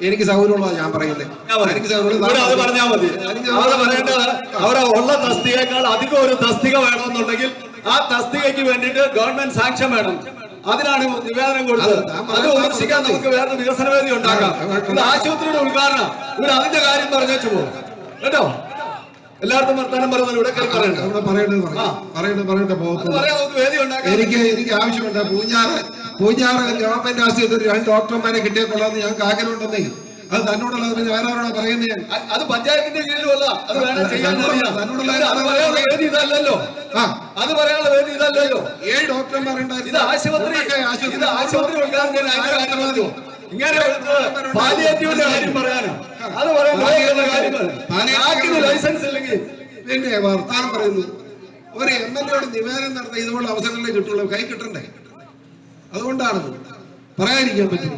എനിക്ക് സൗകര്യമുള്ളതാ ഞാൻ പറയുന്നത് എനിക്ക് പറയേണ്ടത് ഉള്ള തസ്തികയേക്കാൾ അധികം ഒരു തസ്തിക വേണമെന്നുണ്ടെങ്കിൽ ആ തസ്തികയ്ക്ക് വേണ്ടിട്ട് ഗവൺമെന്റ് സാങ്ഷൻ വേണം. അതിനാണ് നിവേദനം കൊടുത്തത്. അത് വിമർശിക്കാൻ നമുക്ക് വേറെ വികസന വേദി ഉണ്ടാക്കാം ഇത് ആശുപത്രിയുടെ ഉദ്ഘാടനം. ഇവർ അതിന്റെ കാര്യം പറഞ്ഞു പോകും കേട്ടോ? എല്ലായിടത്തും വർത്താനം പറയുന്നത് ഇവിടെ പറയേണ്ടത് പറയേണ്ട എനിക്ക് എനിക്ക് ആവശ്യമുണ്ട്. പൂഞ്ഞാറ് പൂഞ്ഞാറ് ഗവൺമെന്റ് ആശുപത്രി രണ്ട് ഡോക്ടർമാരെ കിട്ടിയപ്പോഴാന്ന് ഞങ്ങൾക്ക് ആഗ്രഹമുണ്ടെന്നേ. അത് തന്നോടുള്ളത് പിന്നെ വേറെ ആരോടാ പറയുന്നത് ഞാൻ അത് പഞ്ചായത്തിന്റെ കീഴിലുമല്ല. അത് വേണം ചെയ്യാൻ ഇതല്ലല്ലോ. ആ. അത് പറയാനുള്ള വേദി ഇതല്ലല്ലോ. ഏഴ് ഡോക്ടർമാരുണ്ടായിരുന്നു. ഇത് ആശുപത്രി ആശുപത്രി ഇങ്ങനെ പാലിയേറ്റീവിന്റെ കാര്യം പറയാനാ. അത് പറയാൻ ലൈസൻസ് ഇല്ലെങ്കിൽ പിന്നെ വർത്താനം പറയുന്നു. ഒരു എം എൽ എയുടെ നിവേദനം നടത്താൻ ഇതുപോലെ അവസരങ്ങളെ കിട്ടുള്ളൂ. കൈ കിട്ടണ്ടേ? അതുകൊണ്ടാണ് പറയാതിരിക്കാൻ പറ്റും